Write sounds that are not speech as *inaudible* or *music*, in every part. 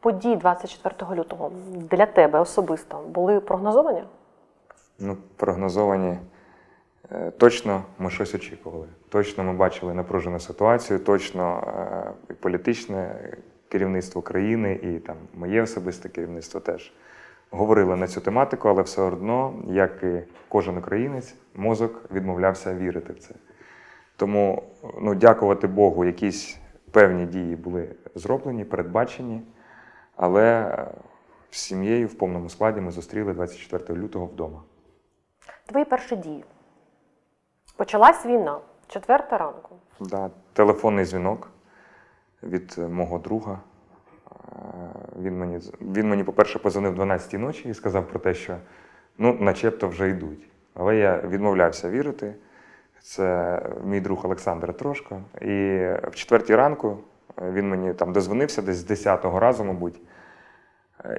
Події 24 лютого для тебе особисто були прогнозовані? Ну, прогнозовані. Е, Точно ми щось очікували. Точно ми бачили напружену ситуацію, точно е, і політичне керівництво країни, і там моє особисте керівництво теж говорили на цю тематику, але все одно, як і кожен українець, мозок відмовлявся вірити в це. Тому ну, дякувати Богу, якісь певні дії були зроблені, передбачені, але е, з сім'єю в повному складі ми зустріли 24 лютого вдома. Твої перші дії. Почалась війна, четверта ранку. Да, телефонний дзвінок від е, мого друга. Е, Він мені, він мені, по-перше, позвонив 12 ночі і сказав про те, що ну, начебто вже йдуть. Але я відмовлявся вірити. Це мій друг Олександр Трошко. І в четвертій ранку він мені там дозвонився десь з 10-го разу, мабуть,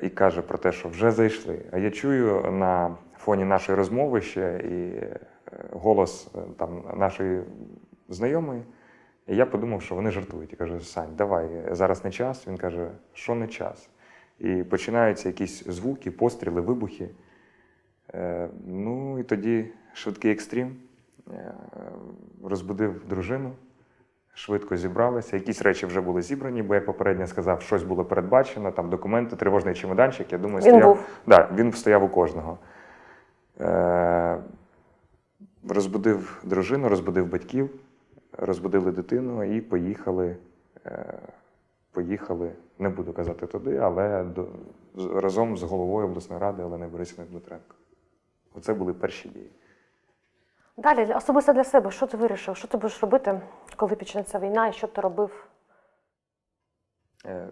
і каже про те, що вже зайшли. А я чую на фоні нашої розмови ще і е, голос е, там нашої знайомої. І я подумав, що вони жартують. Я кажу, Сань, давай, зараз не час. Він каже, що не час. І починаються якісь звуки, постріли, вибухи. Е, ну і тоді швидкий екстрім. Е, розбудив дружину, швидко зібралися. Якісь речі вже були зібрані, бо як попередньо сказав, щось було передбачено, там документи, тривожний чемоданчик. Я думаю, Він стояв. був. Да, він стояв у кожного. Е, розбудив дружину, розбудив батьків, розбудили дитину і поїхали. Е, поїхали, не буду казати туди, але до, разом з головою обласної ради Оленою Борисівною Дмитренко. Оце були перші дії. Далі, особисто для себе, що ти вирішив? Що ти будеш робити, коли почнеться війна, і що ти робив? Е,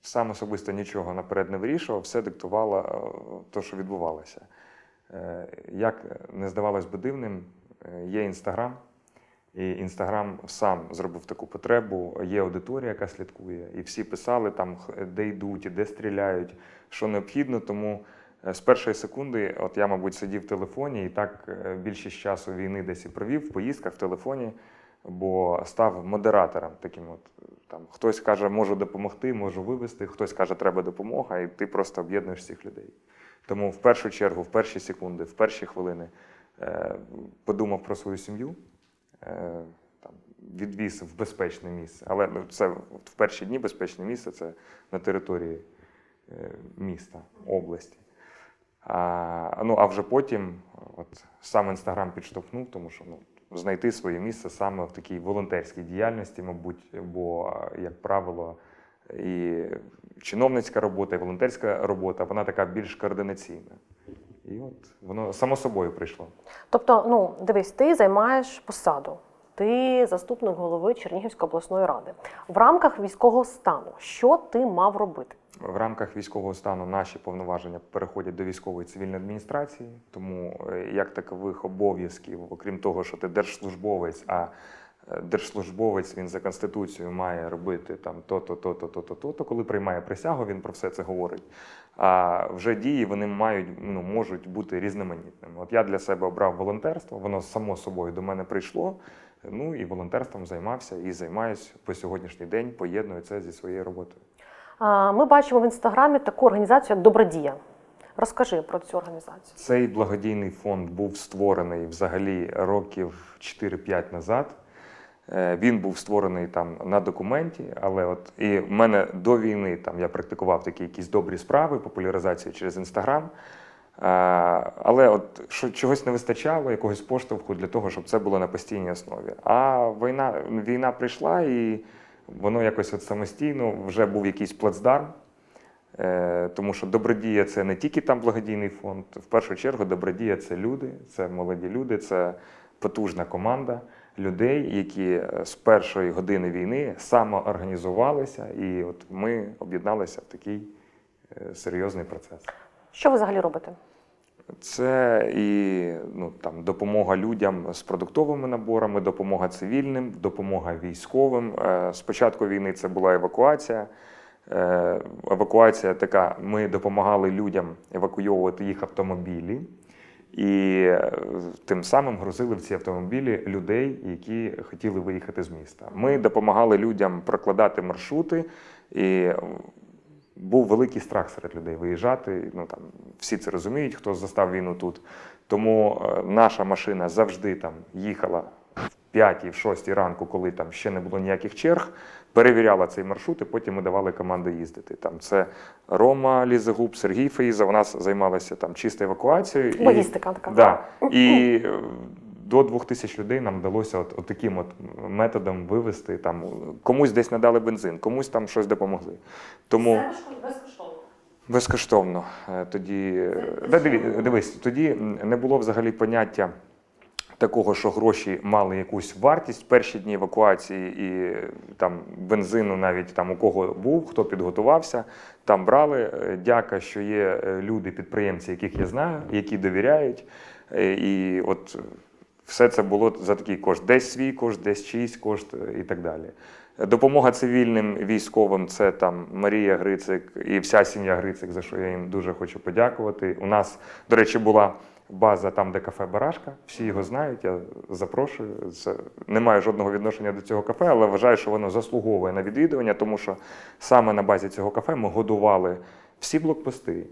Сам особисто нічого наперед не вирішував, все диктувало те, що відбувалося. Е, Як не здавалось би дивним, е, є інстаграм, і інстаграм сам зробив таку потребу. Є аудиторія, яка слідкує, і всі писали там, де йдуть, де стріляють, що необхідно. Тому з першої секунди, от я, мабуть, сидів в телефоні і так е, більшість часу війни десь і провів в поїздках в телефоні, бо став модератором таким. От там хтось каже, можу допомогти, можу вивести, хтось каже, треба допомога, і ти просто об'єднуєш всіх людей. Тому в першу чергу, в перші секунди, в перші хвилини е, подумав про свою сім'ю, е, там, відвіз в безпечне місце. Але ну, це в перші дні безпечне місце це на території е, міста, області. А, ну, а вже потім от, сам інстаграм підштовхнув, тому що ну, знайти своє місце саме в такій волонтерській діяльності, мабуть, бо, як правило, і чиновницька робота, і волонтерська робота, вона така більш координаційна. І от воно само собою прийшло. Тобто, ну, дивись, ти займаєш посаду. Ти заступник голови Чернігівської обласної ради. В рамках військового стану, що ти мав робити? В рамках військового стану наші повноваження переходять до військової цивільної адміністрації, тому е, як такових обов'язків, окрім того, що ти держслужбовець, а е, держслужбовець він за конституцією має робити там то-то, то-то, то-то, то-то. Коли приймає присягу, він про все це говорить. А вже дії вони мають ну можуть бути різноманітними. От я для себе обрав волонтерство, воно само собою до мене прийшло. Ну і волонтерством займався і займаюся по сьогоднішній день, поєдную це зі своєю роботою. Ми бачимо в інстаграмі таку організацію, як Добродія. Розкажи про цю організацію. Цей благодійний фонд був створений взагалі років 4-5 назад. Е, Він був створений там на документі, але от і в мене до війни там я практикував такі якісь добрі справи, популяризацію через інстаграм. Але от що чогось не вистачало, якогось поштовху для того, щоб це було на постійній основі. А війна, війна прийшла, і воно якось от самостійно вже був якийсь плацдарм. Е, Тому що добродія це не тільки там благодійний фонд. В першу чергу, добродія це люди, це молоді люди, це потужна команда людей, які е, з першої години війни самоорганізувалися, і от ми об'єдналися в такий е, серйозний процес. Що ви взагалі робите? Це і ну, там, допомога людям з продуктовими наборами, допомога цивільним, допомога військовим. Е, З початку війни це була евакуація. Е, Евакуація така: ми допомагали людям евакуйовувати їх автомобілі, і е, тим самим грузили в ці автомобілі людей, які хотіли виїхати з міста. Ми допомагали людям прокладати маршрути і був великий страх серед людей виїжджати. Ну там всі це розуміють, хто застав війну тут. Тому е, наша машина завжди там їхала в 5 в 6 ранку, коли там ще не було ніяких черг, перевіряла цей маршрут, і потім ми давали команду їздити. Там це Рома Лізегуб, Сергій Фаїза. Вона займалася там чисто евакуацією. і- Логістика така. Да. І *laughs* до двох тисяч людей нам вдалося от, от таким от методом вивести. Там, комусь десь надали бензин, комусь там щось допомогли. Тому безкоштовно. безкоштовно. Е, Тоді, е, да, дивись, тоді не було взагалі поняття. Такого, що гроші мали якусь вартість перші дні евакуації і там бензину, навіть там у кого був, хто підготувався, там брали. Е, Дяка, що є люди, підприємці, яких я знаю, які довіряють. І от все це було за такий кошт. Десь свій кошт, десь чийсь кошт е, і так далі. Допомога цивільним військовим це там Марія Грицик і вся сім'я Грицик, за що я їм дуже хочу подякувати. У нас, до речі, була база там, де кафе Барашка. Всі його знають. Я запрошую. Це не маю жодного відношення до цього кафе, але вважаю, що воно заслуговує на відвідування, тому що саме на базі цього кафе ми годували всі блокпости.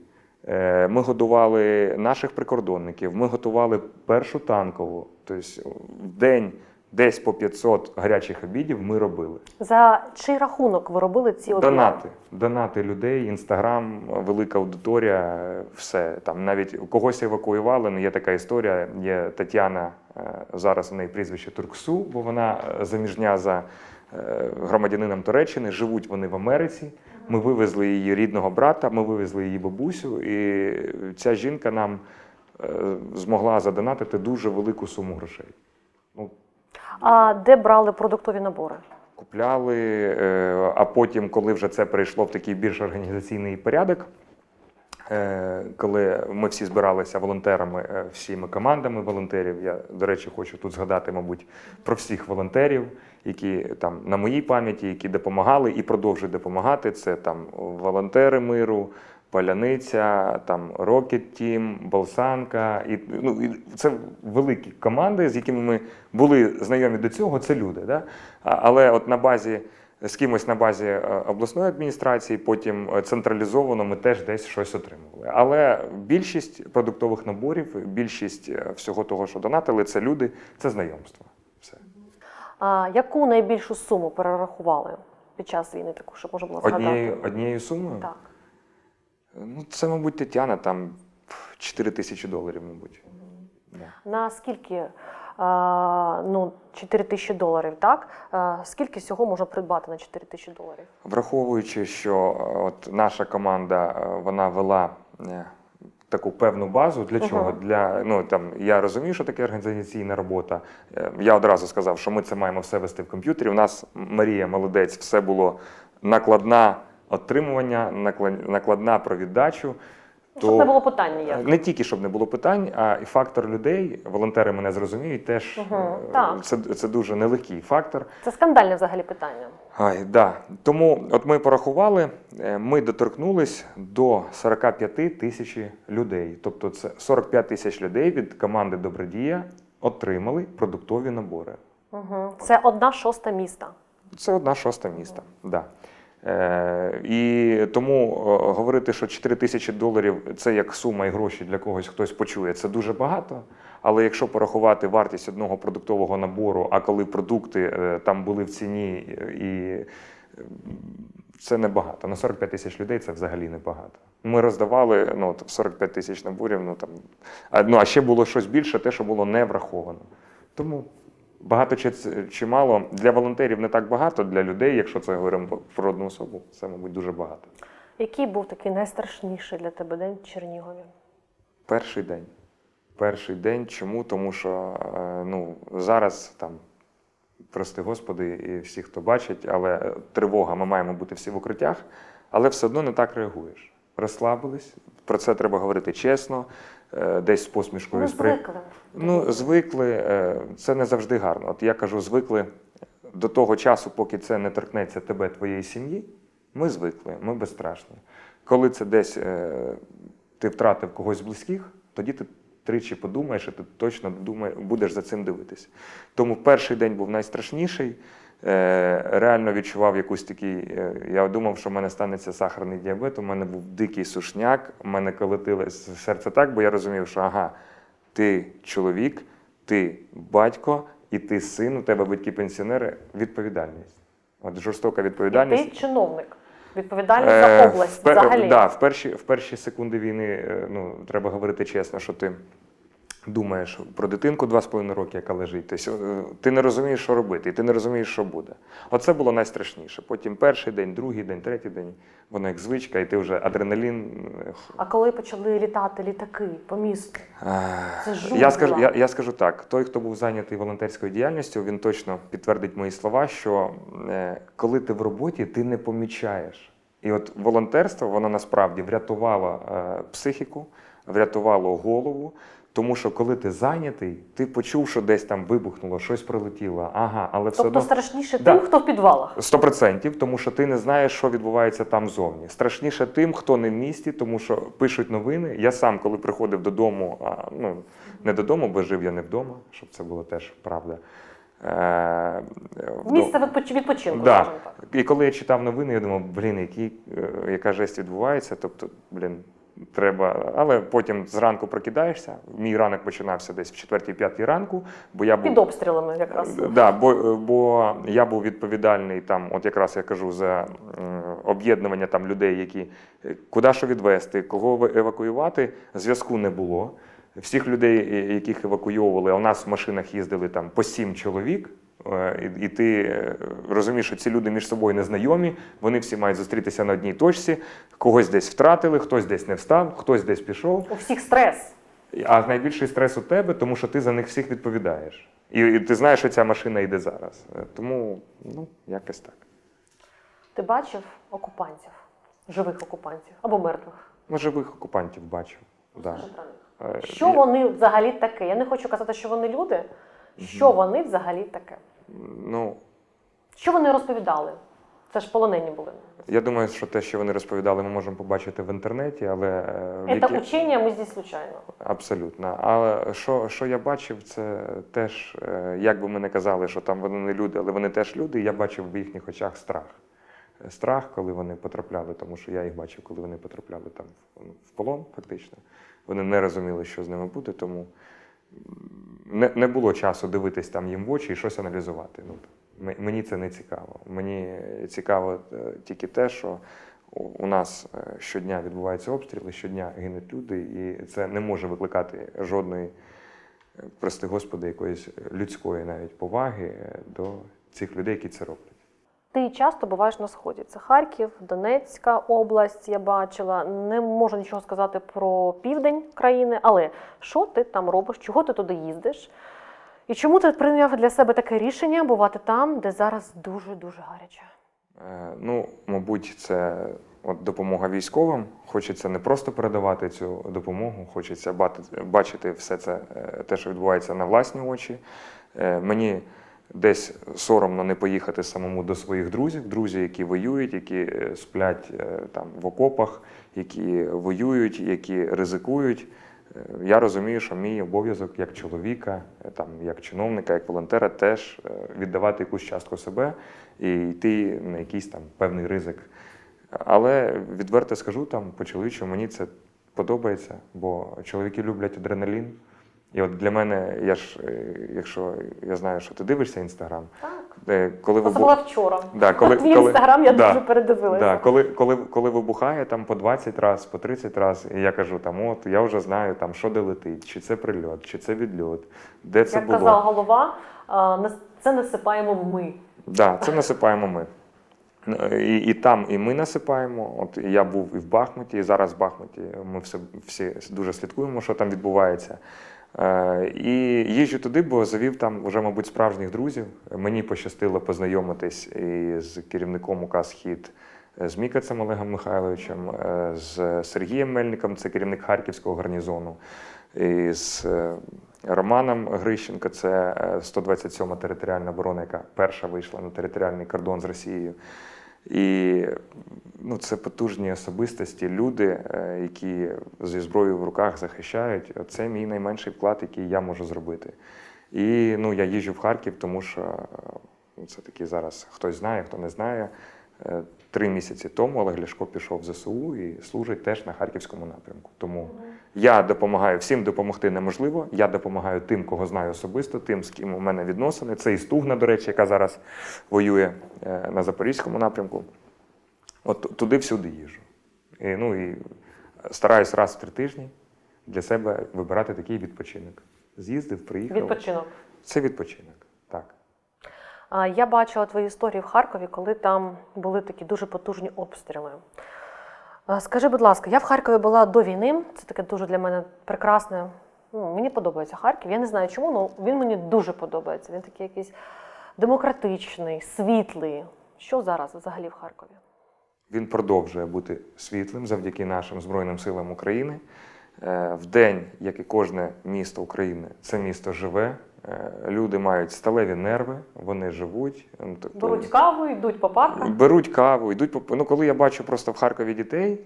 Е, Ми годували наших прикордонників, ми готували першу танкову. Тобто в день десь по 500 гарячих обідів ми робили. За чий рахунок ви робили ці обіди? Донати. Донати людей, інстаграм, велика аудиторія, е, все. Там навіть когось евакуювали. Ну, є така історія. Є Тетяна, е, зараз у неї прізвище Турксу, бо вона е, заміжня за е, громадянином Туреччини. Живуть вони в Америці. Ми вивезли її рідного брата, ми вивезли її бабусю, і ця жінка нам е, змогла задонатити дуже велику суму грошей. Ну, А де брали продуктові набори? Купляли, е, а потім, коли вже це перейшло в такий більш організаційний порядок, е, коли ми всі збиралися волонтерами, всіми командами волонтерів. Я, до речі, хочу тут згадати, мабуть, про всіх волонтерів, які там на моїй пам'яті, які допомагали і продовжують допомагати. Це там волонтери миру. Паляниця, там Rocket Team, Болсанка. І, ну, і це великі команди, з якими ми були знайомі до цього, це люди. Да? Але от на базі з кимось на базі е, обласної адміністрації, потім е, централізовано ми теж десь щось отримували. Але більшість продуктових наборів, більшість е, всього того, що донатили, це люди, це знайомства. А яку найбільшу суму перерахували під час війни, таку, щоб можна було згадати? Однією, однією сумою? Так. Ну, це, мабуть, Тетяна, там 4 тисячі доларів, мабуть. Да. На скільки? А, ну, 4 тисячі доларів, так? А, скільки всього можна придбати на 4 тисячі доларів? Враховуючи, що е, от наша команда е, вона вела е, таку певну базу. Для чого? Мгм. Для ну там я розумію, що таке організаційна робота. Е, Я одразу сказав, що ми це маємо все вести в комп'ютері. У нас Марія молодець, все було накладна отримування, накладна про віддачу. Щоб не було питань ніяких. Не тільки щоб не було питань, а і фактор людей. Волонтери мене зрозуміють. Теж е, так. це, це дуже нелегкий фактор. Це скандальне взагалі питання. Ай, да. Тому от ми порахували, е, ми доторкнулись до 45 тисяч людей. Тобто це 45 тисяч людей від команди Добродія отримали продуктові набори. Угу. Це одна шоста міста. Це одна шоста міста. Да. Е, і тому е, говорити, що 4 тисячі доларів це як сума і гроші для когось хтось почує, це дуже багато. Але якщо порахувати вартість одного продуктового набору, а коли продукти е, там були в ціні, і це небагато. На 45 тисяч людей це взагалі небагато. Ми роздавали ну, 45 тисяч наборів, ну там ну, а ще було щось більше, те, що було не враховано. Тому Багато чи, чи мало для волонтерів не так багато, для людей, якщо це говоримо про одну особу, це, мабуть, дуже багато. Який був такий найстрашніший для тебе день в Чернігові? Перший день. Перший день. Чому? Тому що е, ну, зараз там, прости Господи, і всі, хто бачить, але е, тривога, ми маємо бути всі в укриттях, але все одно не так реагуєш. Розслабились, про це треба говорити чесно, десь з посмішкою. Ми звикли. Ну, звикли, е, це не завжди гарно. От я кажу, звикли до того часу, поки це не торкнеться тебе, твоєї сім'ї. Ми звикли, ми безстрашні. Коли це десь е, ти втратив когось з близьких, тоді ти тричі подумаєш, і ти точно думає, будеш за цим дивитися. Тому перший день був найстрашніший. Е, реально відчував якусь такий. е, Я думав, що в мене станеться сахарний діабет. У мене був дикий сушняк, у мене колотилось серце так, бо я розумів, що ага, ти чоловік, ти батько і ти син, у тебе батьки-пенсіонери відповідальність. От жорстока І відповідальність. ти чиновник, Е, за область в взагалі. Да, в, перші, в перші секунди війни ну, треба говорити чесно, що ти думаєш про дитинку 2,5 роки, яка лежить. Е, ти не розумієш, що робити, і ти не розумієш, що буде. Оце було найстрашніше. Потім перший день, другий день, третій день, воно як звичка, і ти вже адреналін. е, А коли почали літати літаки по місту, Це жуть я скажу, я, я скажу так: той, хто був зайнятий волонтерською діяльністю, він точно підтвердить мої слова, що е, коли ти в роботі, ти не помічаєш. І от волонтерство, воно насправді врятувало е, психіку, врятувало голову. Тому що коли ти зайнятий, ти почув, що десь там вибухнуло, щось прилетіло. Ага, але все тобто одно страшніше Да. тим, хто в підвалах. Сто процентів, тому що ти не знаєш, що відбувається там зовні. Страшніше тим, хто не в місті, тому що пишуть новини. Я сам, коли приходив додому, а, ну не додому, бо жив я не вдома, щоб це було теж правда. Е, Місце відпоч- відпочинку, Да. так. І коли я читав новини, я думав, блін, які, е, яка жесть відбувається. Тобто, блін, треба. Але потім зранку прокидаєшся. Мій ранок починався десь в 4-5 ранку, бо я був Під обстрілами якраз. Да, бо, бо я був відповідальний там, от якраз я кажу за об'єднування там людей, які е, куди що відвести, кого евакуювати, зв'язку не було. Всіх людей, е, яких евакуйовували, а у нас в машинах їздили там по сім чоловік. Е, І, і ти е, розумієш, що ці люди між собою не знайомі, вони всі мають зустрітися на одній точці, когось десь втратили, хтось десь не встав, хтось десь пішов. У всіх стрес. А найбільший стрес у тебе, тому що ти за них всіх відповідаєш. І, і ти знаєш, що ця машина йде зараз. Е, Тому, ну, якось так. Ти бачив окупантів, живих окупантів або мертвих? Ну, живих окупантів бачив. Да. Що вони взагалі таке? Я не хочу казати, що вони люди. Що вони взагалі таке? Ну, Що вони розповідали? Це ж полонені були. я думаю, що те, що вони розповідали, ми можемо побачити в інтернеті, але е, в Це які- учення ми здесь случайно. абсолютно. Але що, що я бачив, це теж, е, як би ми не казали, що там вони не люди, але вони теж люди, і я бачив в їхніх очах страх. Страх, коли вони потрапляли, тому що я їх бачив, коли вони потрапляли там в- в полон, фактично. Вони не розуміли, що з ними буде, тому не, не було часу дивитись там їм в очі і щось аналізувати. Ну, мені це не цікаво. Мені цікаво е, тільки те, що у- нас е, щодня відбуваються обстріли, щодня гинуть люди, і це не може викликати жодної, прости Господи, якоїсь людської навіть поваги е, до цих людей, які це роблять. Ти часто буваєш на сході. Це Харків, Донецька область. Я бачила. Не можу нічого сказати про південь країни, але що ти там робиш? Чого ти туди їздиш? І чому ти прийняв для себе таке рішення бувати там, де зараз дуже дуже гаряче? Е, Ну, мабуть, це от допомога військовим. Хочеться не просто передавати цю допомогу, хочеться бати- бачити все це, е, те, що відбувається на власні очі. Е, Мені десь соромно не поїхати самому до своїх друзів, друзі, які воюють, які е, сплять е, там в окопах, які воюють, які ризикують. Е, Я розумію, що мій обов'язок як чоловіка, там, як чиновника, як волонтера, теж віддавати якусь частку себе і йти на якийсь там певний ризик. Але відверто скажу, там по чоловічу мені це подобається, бо чоловіки люблять адреналін. І от для мене, я ж, е, якщо я знаю, що ти дивишся інстаграм, Так. е, коли Це вибух- була вчора. Да, коли, Твій коли, інстаграм я да, дуже передивилася. Да, коли, коли, коли вибухає там по 20 разів, по 30 разів, і я кажу, там, от я вже знаю, там, що де летить, чи це прильот, чи це відльот, де це Як було. казав голова, це насипаємо ми. Да, це насипаємо ми. І, і там і ми насипаємо. От я був і в Бахмуті, і зараз в Бахмуті. Ми все, всі дуже слідкуємо, що там відбувається. Е, і їжджу туди, бо завів там вже, мабуть, справжніх друзів. Мені пощастило познайомитись із керівником УК «Схід» з Мікацем Олегом Михайловичем, е, з Сергієм Мельником, це керівник Харківського гарнізону, і з е, Романом Грищенко, це е, 127 територіальна оборона, яка перша вийшла на територіальний кордон з Росією. І ну, це потужні особистості, люди, е, які зі зброєю в руках захищають. Це мій найменший вклад, який я можу зробити. І ну, я їжджу в Харків, тому що це таки зараз хтось знає, хто не знає. Е, Три місяці тому Олег Ляшко пішов в ЗСУ і служить теж на харківському напрямку. Тому я допомагаю всім допомогти неможливо. Я допомагаю тим, кого знаю особисто, тим, з ким у мене відносини. Це і Стугна, до речі, яка зараз воює е, на запорізькому напрямку. От туди всюди їжу. І, ну і стараюсь раз в три тижні для себе вибирати такий відпочинок. З'їздив, приїхав. Відпочинок. Це відпочинок. Так. Я бачила твої історії в Харкові, коли там були такі дуже потужні обстріли. Скажи, будь ласка, я в Харкові була до війни. Це таке дуже для мене прекрасне. Ну, мені подобається Харків. Я не знаю чому, але він мені дуже подобається. Він такий якийсь демократичний, світлий. Що зараз взагалі в Харкові? Він продовжує бути світлим завдяки нашим Збройним силам України. Е, В день, як і кожне місто України, це місто живе. Е, Люди мають сталеві нерви, вони живуть. Тобто- Беруть каву, йдуть по паркам. Беруть каву, йдуть по ну, коли я бачу просто в Харкові дітей.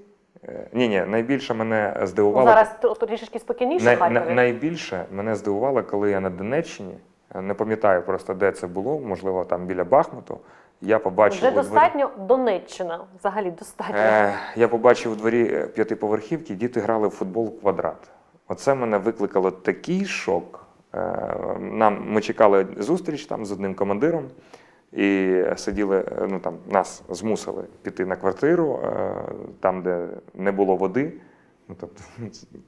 Ні, ні, найбільше мене здивувало. Зараз тр- трішечки спокійніше Най, Харкові. найбільше мене здивувало, коли я на Донеччині, е, не пам'ятаю просто, де це було, можливо, там біля Бахмуту. Я побачив Вже у дворі- Донеччина. Взагалі достатньо. Е, я побачив у дворі е, п'ятиповерхівки, діти грали в футбол квадрат. Оце мене викликало такий шок. Е, Нам ми чекали зустріч там з одним командиром, і сиділи, е, ну там нас змусили піти на квартиру, е, там, де не було води. Ну, тобто,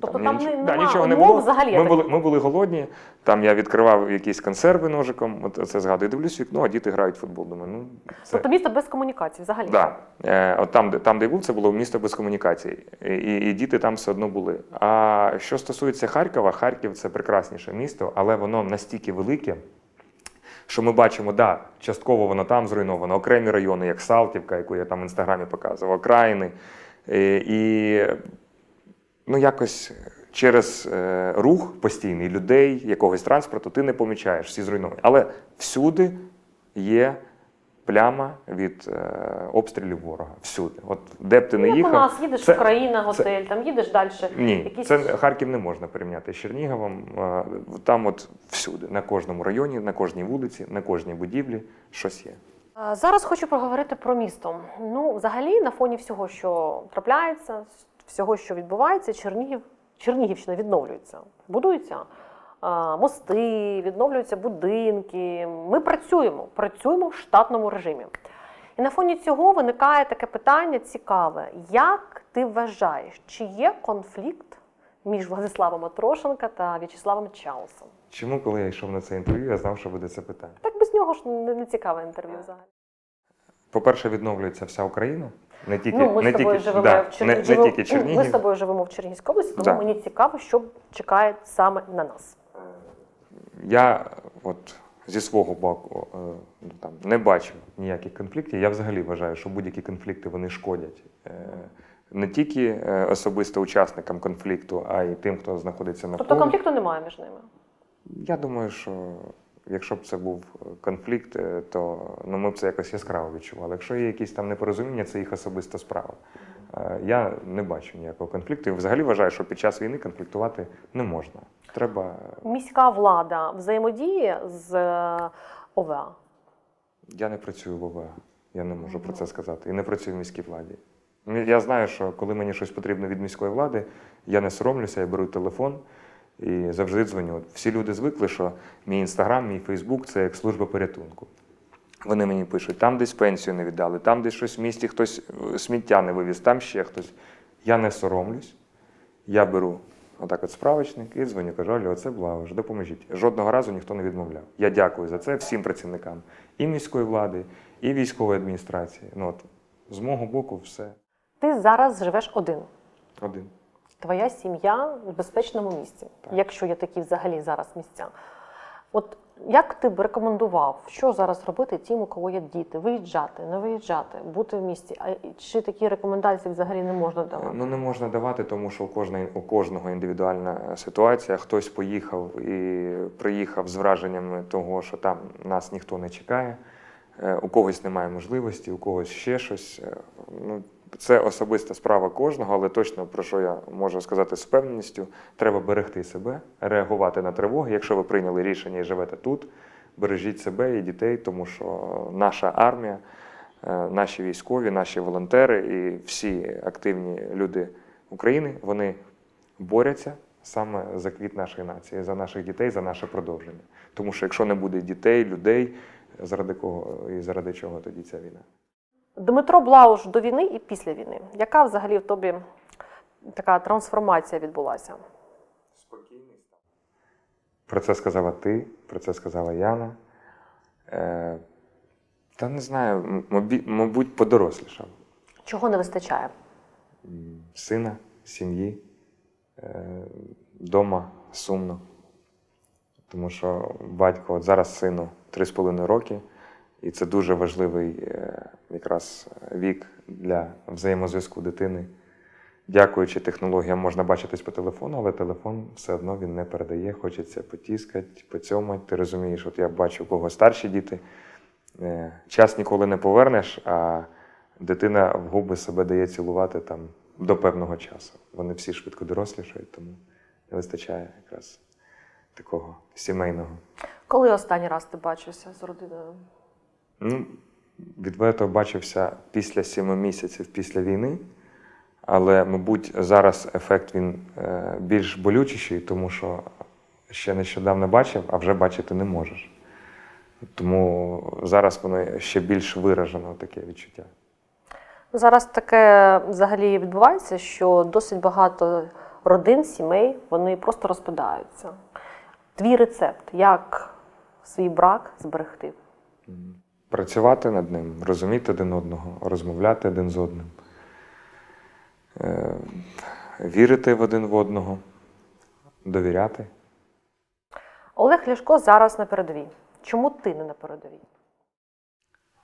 Тобто там ніч- не- да, нічого не було. взагалі, Ми були, ми були голодні. Там я відкривав якісь консерви ножиком. От це згадую. Дивлюсь вікно, а діти грають в футбол. Думаю, ну це Тобто місто без комунікації взагалі. Да. Е, от там, де, там, де я був, це було місто без комунікацій. І, і, діти там все одно були. А що стосується Харкова, Харків це прекрасніше місто, але воно настільки велике, що ми бачимо, да, частково воно там зруйновано, окремі райони, як Салтівка, яку я там в інстаграмі показував, окраїни. І, і ну, якось через е, рух постійний людей, якогось транспорту, ти не помічаєш, всі зруйновані. Але всюди є пляма від е, обстрілів ворога. Всюди. От де б ти Ну, не як їхав. у нас їдеш це- Україна, це- готель, там їдеш далі. Ні, якісь- це Харків не можна порівняти з Черніговом. Е, Там от всюди, на кожному районі, на кожній вулиці, на кожній будівлі щось є. Зараз хочу поговорити про місто. Ну, взагалі, на фоні всього, що трапляється, всього, що відбувається, Чернігів, Чернігівщина відновлюється, будуються а, мости, відновлюються будинки. Ми працюємо, працюємо в штатному режимі. І на фоні цього виникає таке питання цікаве: як ти вважаєш, чи є конфлікт між Владиславом Атрошенка та В'ячеславом Чаусом? Чому, коли я йшов на це інтерв'ю, я знав, що буде це питання? Так без нього ж не, не цікаве інтерв'ю взагалі. По-перше, відновлюється вся Україна. Не тільки, Ну, ми не з тобою тільки, живемо да, в Чер... не, не тільки ну, Ми з тобою живемо в Чернігівській області, тому Да. мені цікаво, що чекає саме на нас. Я от зі свого боку е, ну, там, не бачу ніяких конфліктів. Я взагалі вважаю, що будь-які конфлікти вони шкодять е, не тільки е, особисто учасникам конфлікту, а й тим, хто знаходиться навколо. Тобто конфлікту немає між ними. Я думаю, що якщо б це був конфлікт, е, то ну, ми б це якось яскраво відчували. Якщо є якісь там непорозуміння, це їх особиста справа. Е, Я не бачу ніякого конфлікту. І взагалі вважаю, що під час війни конфліктувати не можна. Треба. Міська влада взаємодіє з е, ОВА. Я не працюю в ОВА, я не можу про це сказати. І не працюю в міській владі. Я знаю, що коли мені щось потрібно від міської влади, я не соромлюся, я беру телефон і завжди дзвоню. Всі люди звикли, що мій інстаграм, мій Фейсбук це як служба порятунку. Вони мені пишуть, там десь пенсію не віддали, там десь щось в місті хтось е, сміття не вивіз, там ще хтось. Я не соромлюсь. Я беру отак от справочник і дзвоню, кажу, Олю, оце благо, допоможіть. Жодного разу ніхто не відмовляв. Я дякую за це всім працівникам і міської влади, і військової адміністрації. Ну, от, з мого боку, все Ти зараз живеш один. один. Твоя сім'я в безпечному місці, Так. якщо є такі взагалі зараз місця. От як ти б рекомендував, що зараз робити тим, у кого є діти? Виїжджати, не виїжджати, бути в місті? А чи такі рекомендації взагалі не можна давати? Ну не можна давати, тому що у кожної у кожного індивідуальна ситуація. Хтось поїхав і приїхав з враженнями того, що там нас ніхто не чекає, е, у когось немає можливості, у когось ще щось. Е, Ну це особиста справа кожного, але точно про що я можу сказати з впевненістю, треба берегти себе, реагувати на тривоги. Якщо ви прийняли рішення і живете тут, бережіть себе і дітей, тому що наша армія, е, наші військові, наші волонтери і всі активні люди України вони борються саме за квіт нашої нації, за наших дітей, за наше продовження. Тому що якщо не буде дітей, людей, заради кого і заради чого тоді ця війна? Дмитро Блауш до війни і після війни. Яка взагалі в тобі така трансформація відбулася? Спокійний. Про це сказала ти, про це сказала Яна. Е, та не знаю, м- мобі- мабуть, подорослішав. Чого не вистачає? Сина, сім'ї, е, дома сумно. Тому що батько от зараз сину 3,5 роки, і це дуже важливий е, якраз вік для взаємозв'язку дитини. Дякуючи технологіям, можна бачитись по телефону, але телефон все одно він не передає. Хочеться потіскати, поцьомати. Ти розумієш, от я бачу, у кого старші діти. е, Час ніколи не повернеш, а дитина в губи себе дає цілувати там до певного часу. Вони всі швидко дорослішають, тому не вистачає якраз такого сімейного. Коли останній раз ти бачився з родиною? Ну, відверто бачився після сіми місяців після війни, але, мабуть, зараз ефект він е, більш болючіший, тому що ще нещодавно бачив, а вже бачити не можеш. Тому зараз воно ще більш виражено таке відчуття. Зараз таке взагалі відбувається, що досить багато родин, сімей вони просто розпадаються. Твій рецепт, як свій брак зберегти? Працювати над ним, розуміти один одного, розмовляти один з одним, е, вірити в один в одного, довіряти. Олег Ляшко зараз на передовій. Чому ти не на передовій?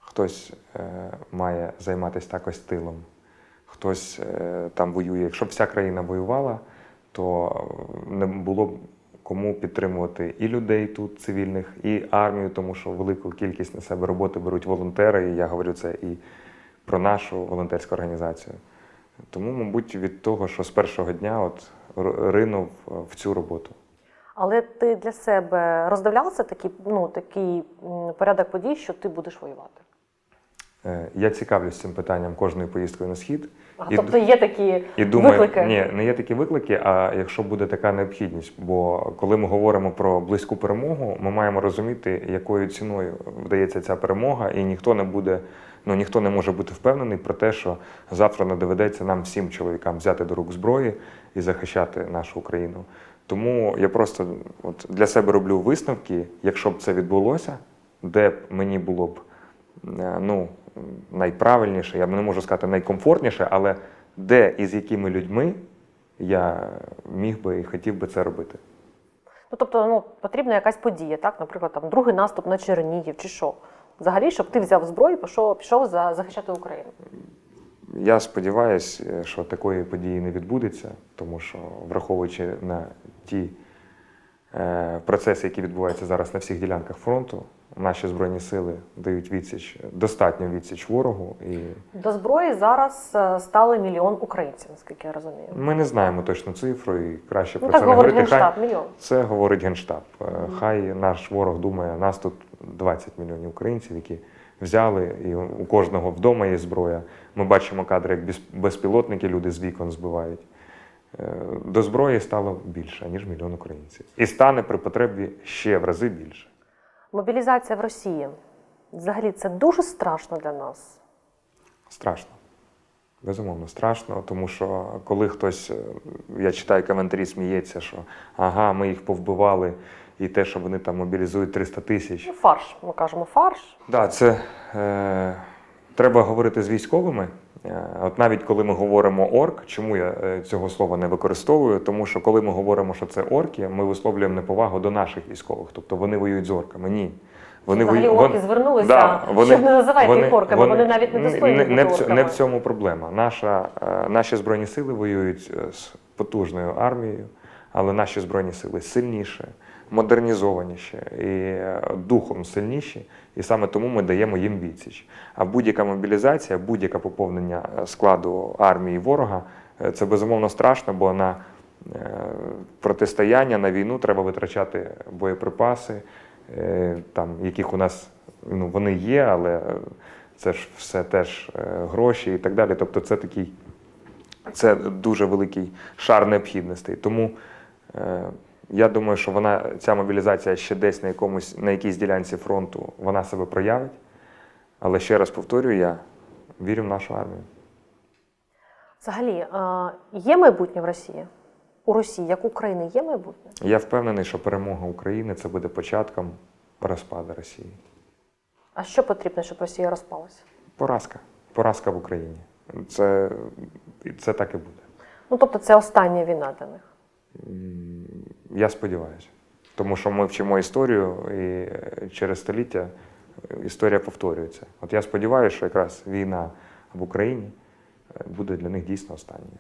Хтось е, має займатися також тилом, хтось е, там воює. Якщо б вся країна воювала, то не було б кому підтримувати і людей тут, цивільних, і армію, тому що велику кількість на себе роботи беруть волонтери, і я говорю це і про нашу волонтерську організацію. Тому, мабуть, від того, що з першого дня от ринув е, в цю роботу. Але ти для себе роздивлявся такий, ну, такий порядок подій, що ти будеш воювати? Е, Я цікавлюсь цим питанням кожною поїздкою на схід. А, І тобто є такі І думаю, виклики? ні, не є такі виклики, а якщо буде така необхідність. Бо коли ми говоримо про близьку перемогу, ми маємо розуміти, якою ціною вдається ця перемога, і ніхто не буде, ну ніхто не може бути впевнений про те, що завтра не доведеться нам всім чоловікам взяти до рук зброї і захищати нашу Україну. Тому я просто от для себе роблю висновки, якщо б це відбулося, де б мені було б е, ну, найправильніше, я не можу сказати найкомфортніше, але де і з якими людьми я міг би і хотів би це робити. Ну, тобто, ну, потрібна якась подія, так? Наприклад, там другий наступ на Чернігів чи що. Взагалі, щоб ти взяв зброю і пішов, пішов за захищати Україну. Я сподіваюся, що такої події не відбудеться, тому що, враховуючи на ті е, процеси, які відбуваються зараз на всіх ділянках фронту, наші збройні сили дають відсіч, достатньо відсіч ворогу. І До зброї зараз е, стали мільйон українців, наскільки я розумію. ми не знаємо точну цифру, і краще Ну про це не говорити. Хай- мільйон. Це говорить Генштаб. Е, Хай наш ворог думає, нас тут 20 мільйонів українців, які взяли, і у кожного вдома є зброя. Ми бачимо кадри, як безпілотники люди з вікон збивають. Е, До зброї стало більше, ніж мільйон українців. І стане при потребі ще в рази більше. Мобілізація в Росії. Взагалі, це дуже страшно для нас. Страшно. Безумовно, страшно, тому що коли хтось, е, я читаю коментарі, сміється, що ага, ми їх повбивали, і те, що вони там мобілізують 300 тисяч. Ну, фарш, ми кажемо фарш. Да, це е, треба говорити з військовими. Е, От навіть коли ми говоримо орк, чому я е, цього слова не використовую? Тому що коли ми говоримо, що це орки, ми висловлюємо неповагу до наших військових, тобто вони воюють з орками. Ні. Вони взагалі орки вон- звернулися, Да, вони- щоб не називати їх орками, вони, навіть не достойні не, не, в, не в цьому проблема. Наша, е, наші збройні сили воюють з потужною армією, але наші збройні сили сильніші, модернізованіші і духом сильніші, і саме тому ми даємо їм відсіч. А будь-яка мобілізація, будь-яке поповнення е, складу армії ворога е, це безумовно страшно, бо на е, протистояння на війну треба витрачати боєприпаси, там, яких у нас ну, вони є, але це ж все теж гроші і так далі. Тобто це такий це дуже великий шар необхідностей. Тому я думаю, що вона, ця мобілізація ще десь на, якомусь, на якійсь ділянці фронту вона себе проявить. Але ще раз повторюю, я вірю в нашу армію. Взагалі, є майбутнє в Росії? У Росії, як України, є майбутнє? Я впевнений, що перемога України це буде початком розпаду Росії. А що потрібно, щоб Росія розпалася? Поразка. Поразка в Україні. Це, це так і буде. Ну тобто, це остання війна для них. Я сподіваюся. Тому що ми вчимо історію, і е, через століття е, історія повторюється. От я сподіваюся, що якраз війна в Україні е, буде для них дійсно останньою.